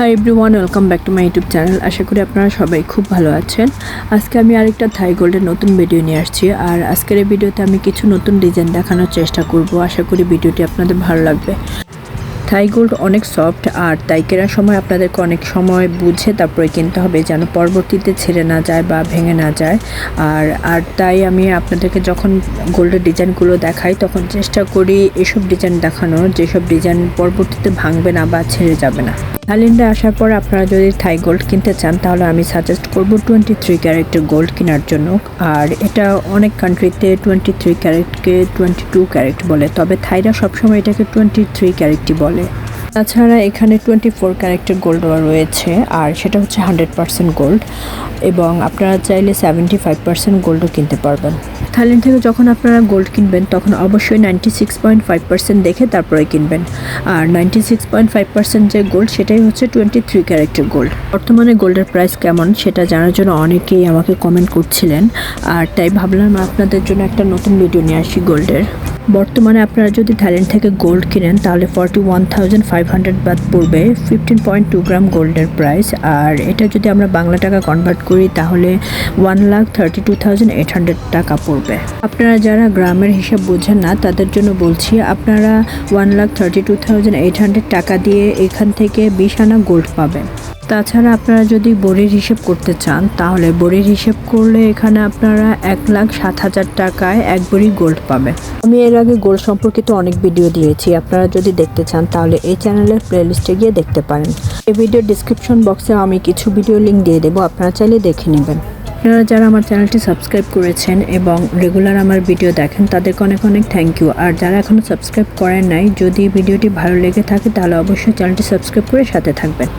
Hi everyone welcome back to my YouTube channel আশা করি আপনারা সবাই খুব ভালো আছেন। আজকে আমি আরেকটা থাই গোল্ডের নতুন ভিডিও নিয়ে আসছি। আর আজকের এই ভিডিওতে আমি কিছু নতুন ডিজাইন দেখানোর চেষ্টা করব। আশা করি ভিডিওটি আপনাদের ভালো লাগবে। থাই গোল্ড অনেক সফট আর তাই কেনার সময় আপনাদেরকে অনেক সময় বুঝে তারপরে কিনতে হবে, যেন পরবর্তীতে ছেড়ে না যায় বা ভেঙে না যায়। আর আর তাই আমি আপনাদেরকে যখন গোল্ডের ডিজাইনগুলো দেখাই, তখন চেষ্টা করি এসব ডিজাইন দেখানোর, যেসব ডিজাইন পরবর্তীতে ভাঙবে না বা ছেড়ে যাবে না। থাইল্যান্ডে আসার পর আপনারা যদি থাই গোল্ড কিনতে চান, তাহলে আমি সাজেস্ট করব টোয়েন্টি থ্রি ক্যারেক্টের গোল্ড কেনার জন্য। আর এটা অনেক কান্ট্রিতে টোয়েন্টি থ্রি ক্যারেক্টকে টোয়েন্টি টু ক্যারেক্ট বলে, তবে থাইরা সবসময় এটাকে টোয়েন্টি থ্রি ক্যারেটই বলে। তাছাড়া এখানে টোয়েন্টি ফোর ক্যারেক্টার গোল্ড রয়েছে, আর সেটা হচ্ছে হান্ড্রেড পার্সেন্ট গোল্ড এবং আপনারা চাইলে সেভেন্টি ফাইভ পার্সেন্ট গোল্ডও কিনতে পারবেন। থাইল্যান্ড থেকে যখন আপনারা গোল্ড কিনবেন, তখন অবশ্যই ninety six point five percent দেখে তারপরে কিনবেন। আর ninety six point five percent যে গোল্ড সেটাই হচ্ছে টোয়েন্টি থ্রি ক্যারেক্টের গোল্ড বর্তমানে গোল্ডের প্রাইস কেমন, সেটা জানার জন্য অনেকেই আমাকে কমেন্ট করছিলেন। আর তাই ভাবলাম আপনাদের জন্য একটা নতুন ভিডিও নিয়ে আসি গোল্ডের বর্তমানে আপনারা যদি থাইল্যান্ড থেকে গোল্ড কিনেন, তাহলে forty one thousand five hundred বাদ পড়বে ফিফটিন পয়েন্ট টু গ্রাম গোল্ডের প্রাইস আর এটা যদি আমরা বাংলা টাকা কনভার্ট করি, তাহলে one lakh thirty two thousand eight hundred টাকা পড়বে। আপনারা যারা গ্রামের হিসাব বোঝেন না, তাদের জন্য বলছি, আপনারা one lakh thirty two thousand eight hundred টাকা দিয়ে এখান থেকে বিশ আনা গোল্ড পাবেন। তাছাড়া আপনারা যদি বড়ির হিসেব করতে চান, তাহলে বড়ির হিসেব করলে এখানে আপনারা এক লাখ সাত হাজার টাকায় এক বড়ি গোল্ড পাবেন। আমি এর আগে গোল্ড সম্পর্কিত অনেক ভিডিও দিয়েছি, আপনারা যদি দেখতে চান, তাহলে এই চ্যানেলের প্লেলিস্টে গিয়ে দেখতে পারেন। এই ভিডিও ডিসক্রিপশন বক্সে আমি কিছু ভিডিও লিঙ্ক দিয়ে দেবো, আপনারা চাইলে দেখে নেবেন। আপনারা যারা আমার চ্যানেলটি সাবস্ক্রাইব করেছেন এবং রেগুলার আমার ভিডিও দেখেন, তাদেরকে অনেক অনেক থ্যাংক ইউ আর যারা এখনও সাবস্ক্রাইব করেন নাই, যদি ভিডিওটি ভালো লেগে থাকে, তাহলে অবশ্যই চ্যানেলটি সাবস্ক্রাইব করে সাথে থাকবেন।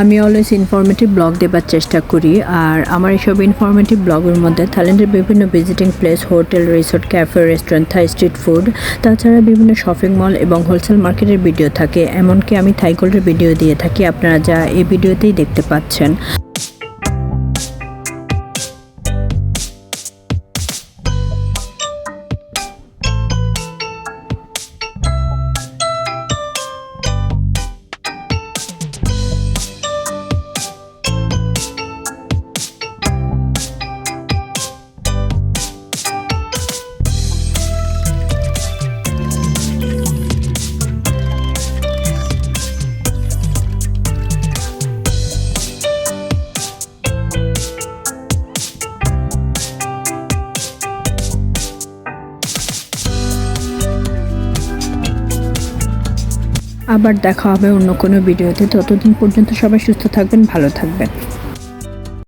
আমি অলওয়েজ ইনফরমেটিভ ব্লগ দেবার চেষ্টা করি, আর আমার এইসব ইনফরমেটিভ ব্লগের মধ্যে থাইল্যান্ডের বিভিন্ন visiting place hotel resort cafe restaurant Thai street food তাছাড়া বিভিন্ন শপিং মল এবং হোলসেল মার্কেটের ভিডিও থাকে। এমনকি আমি থাইগোল্ডের ভিডিও দিয়ে থাকি, আপনারা যা এই ভিডিওতেই দেখতে পাচ্ছেন। আবার দেখা হবে অন্য কোনো ভিডিওতে। ততদিন পর্যন্ত সবাই সুস্থ থাকবেন ভালো থাকবেন।